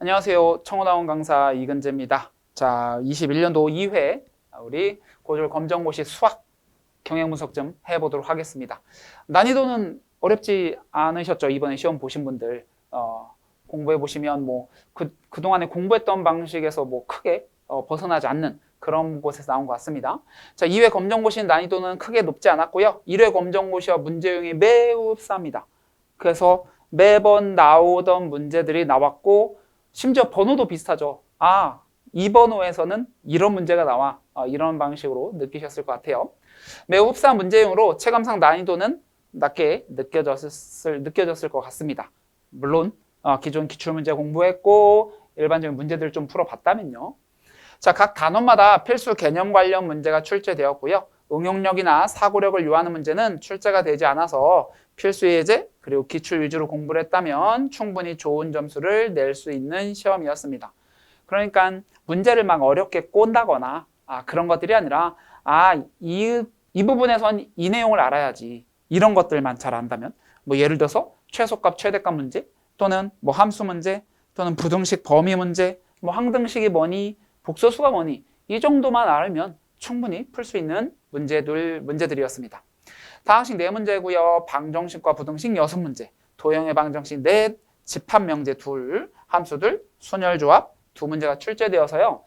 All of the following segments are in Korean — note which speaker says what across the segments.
Speaker 1: 안녕하세요. 청호나온 강사 이근재입니다. 자, 21년도 2회 우리 고졸 검정고시 수학 경영 분석 좀 해보도록 하겠습니다. 난이도는 어렵지 않으셨죠? 이번에 시험 보신 분들 어, 공부해 보시면 뭐 그, 그동안에 공부했던 방식에서 뭐 크게 어, 벗어나지 않는 그런 곳에서 나온 것 같습니다. 자, 2회 검정고시 난이도는 크게 높지 않았고요. 1회 검정고시와 문제용이 매우 쌉니다. 그래서 매번 나오던 문제들이 나왔고 심지어 번호도 비슷하죠. 아, 이 번호에서는 이런 문제가 나와. 어, 이런 방식으로 느끼셨을 것 같아요. 매우 흡사한 문제용으로 체감상 난이도는 낮게 느껴졌을, 느껴졌을 것 같습니다. 물론 어, 기존 기출문제 공부했고 일반적인 문제들을 좀 풀어봤다면요. 자, 각 단원마다 필수 개념 관련 문제가 출제되었고요. 응용력이나 사고력을 요하는 문제는 출제가 되지 않아서 필수 예제 그리고 기출 위주로 공부를 했다면 충분히 좋은 점수를 낼 수 있는 시험이었습니다. 그러니까 문제를 막 어렵게 꼰다거나 아, 그런 것들이 아니라 아, 이, 이 부분에선 이 내용을 알아야지 이런 것들만 잘 안다면 뭐 예를 들어서 최소값 최대값 문제 또는 뭐 함수 문제 또는 부등식 범위 문제 뭐 항등식이 뭐니 복소수가 뭐니 이 정도만 알면 충분히 풀 수 있는 문제들 문제들이었습니다. 다항식 네 문제고요. 방정식과 부등식 여섯 문제, 도형의 방정식 넷, 집합 명제 둘, 함수들, 순열조합 두 문제가 출제되어서요.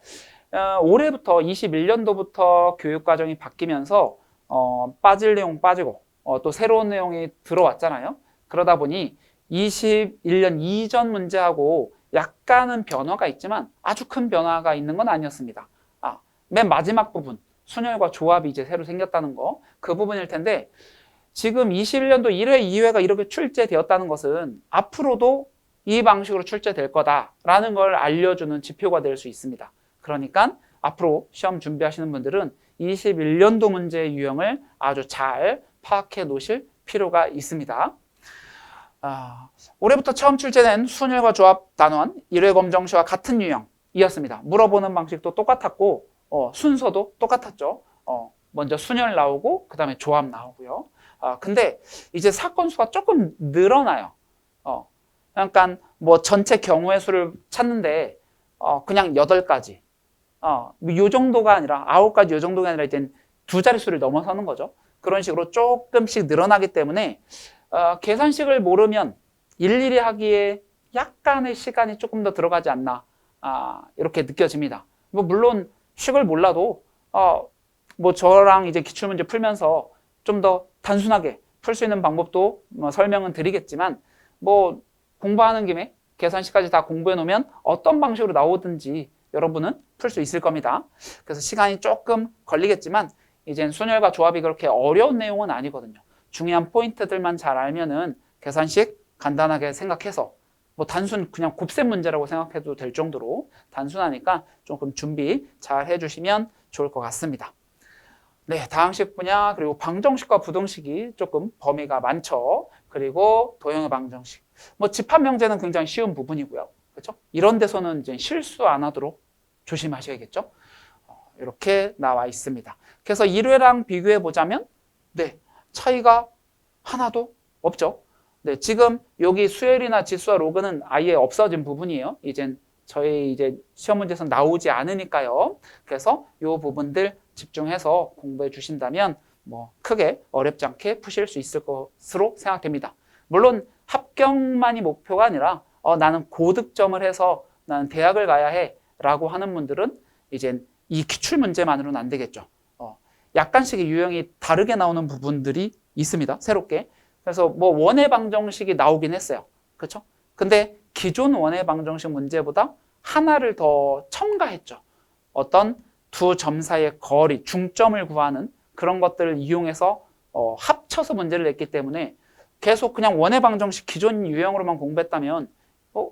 Speaker 1: 어, 올해부터 21년도부터 교육 과정이 바뀌면서 어, 빠질 내용 빠지고 어, 또 새로운 내용이 들어왔잖아요. 그러다 보니 21년 이전 문제하고 약간은 변화가 있지만 아주 큰 변화가 있는 건 아니었습니다. 아, 맨 마지막 부분 순열과 조합이 이제 새로 생겼다는 거 그 부분일 텐데 지금 21년도 1회, 2회가 이렇게 출제되었다는 것은 앞으로도 이 방식으로 출제될 거다라는 걸 알려주는 지표가 될 수 있습니다. 그러니까 앞으로 시험 준비하시는 분들은 21년도 문제의 유형을 아주 잘 파악해 놓으실 필요가 있습니다. 아, 올해부터 처음 출제된 순열과 조합 단원 1회 검정시와 같은 유형이었습니다. 물어보는 방식도 똑같았고 어, 순서도 똑같았죠. 어, 먼저 순열 나오고 그 다음에 조합 나오고요. 아, 근데 이제 사건 수가 조금 늘어나요. 어, 그러니까 뭐 전체 경우의 수를 찾는데 어, 그냥 8가지. 어, 요 정도가 아니라 9가지 요 정도가 아니라 이제 두 자릿수를 넘어서는 거죠. 그런 식으로 조금씩 늘어나기 때문에 어, 계산식을 모르면 일일이 하기에 약간의 시간이 조금 더 들어가지 않나 아, 이렇게 느껴집니다. 뭐 물론 식을 몰라도 어, 뭐 저랑 이제 기출문제 풀면서 좀 더 단순하게 풀 수 있는 방법도 뭐 설명은 드리겠지만 뭐 공부하는 김에 계산식까지 다 공부해 놓으면 어떤 방식으로 나오든지 여러분은 풀 수 있을 겁니다. 그래서 시간이 조금 걸리겠지만 이젠 순열과 조합이 그렇게 어려운 내용은 아니거든요. 중요한 포인트들만 잘 알면은 계산식 간단하게 생각해서 뭐 단순 그냥 곱셈 문제라고 생각해도 될 정도로 단순하니까 조금 준비 잘 해주시면 좋을 것 같습니다. 네, 다항식 분야 그리고 방정식과 부등식이 조금 범위가 많죠. 그리고 도형의 방정식. 뭐 집합 명제는 굉장히 쉬운 부분이고요. 그렇죠? 이런 데서는 이제 실수 안 하도록 조심하셔야겠죠. 어, 이렇게 나와 있습니다. 그래서 1회랑 비교해 보자면 네, 차이가 하나도 없죠. 네, 지금 여기 수열이나 지수와 로그는 아예 없어진 부분이에요. 이젠 저희 이제 시험 문제에서 나오지 않으니까요. 그래서 이 부분들 집중해서 공부해 주신다면 뭐 크게 어렵지 않게 푸실 수 있을 것으로 생각됩니다. 물론 합격만이 목표가 아니라 어, 나는 고득점을 해서 나는 대학을 가야 해 라고 하는 분들은 이제 이 기출 문제만으로는 안 되겠죠. 어, 약간씩의 유형이 다르게 나오는 부분들이 있습니다. 새롭게. 그래서 뭐 원의 방정식이 나오긴 했어요. 그렇죠? 근데 기존 원의 방정식 문제보다 하나를 더 첨가했죠. 어떤 두 점 사이의 거리, 중점을 구하는 그런 것들을 이용해서 어, 합쳐서 문제를 냈기 때문에 계속 그냥 원의 방정식 기존 유형으로만 공부했다면 어,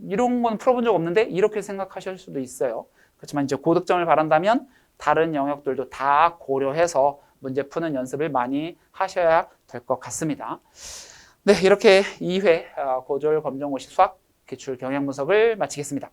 Speaker 1: 이런 건 풀어본 적 없는데 이렇게 생각하실 수도 있어요. 그렇지만 이제 고득점을 바란다면 다른 영역들도 다 고려해서 문제 푸는 연습을 많이 하셔야 될 것 같습니다. 네, 이렇게 2회 고졸 검정고시 수학 기출 경향 분석을 마치겠습니다.